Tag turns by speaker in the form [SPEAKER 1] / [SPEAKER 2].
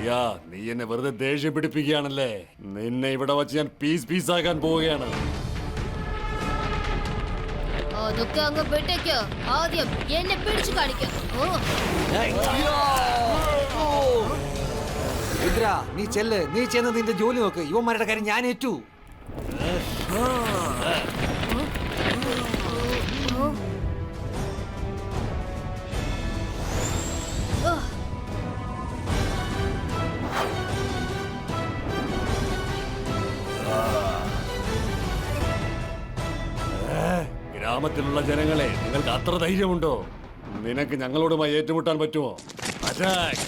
[SPEAKER 1] അയ്യാ നീ എന്നെ വെറുതെ ദേഷ്യം പിടിപ്പിക്കുകയാണല്ലേ നിന്നെ ഇവിടെ വച്ച് ഞാൻ പീസ് പീസ് ആക്കാൻ പോവുകയാണ്.
[SPEAKER 2] അതൊക്കെ അങ്ങ് വിട്ടേക്കോ ആദ്യം എന്നെ പിടിച്ചു കാണിക്കാം.
[SPEAKER 3] നീ ചെല്ല്. നീ ചെന്ന് നിന്റെ ജോലി നോക്ക്. യുവന്മാരുടെ കാര്യം ഞാൻ ഏറ്റു.
[SPEAKER 1] ഗ്രാമത്തിലുള്ള ജനങ്ങളെ നിങ്ങൾക്ക് അത്ര ധൈര്യമുണ്ടോ? നിനക്ക് ഞങ്ങളോടുമായി ഏറ്റുമുട്ടാൻ പറ്റുമോ? അറ്റാക്ക്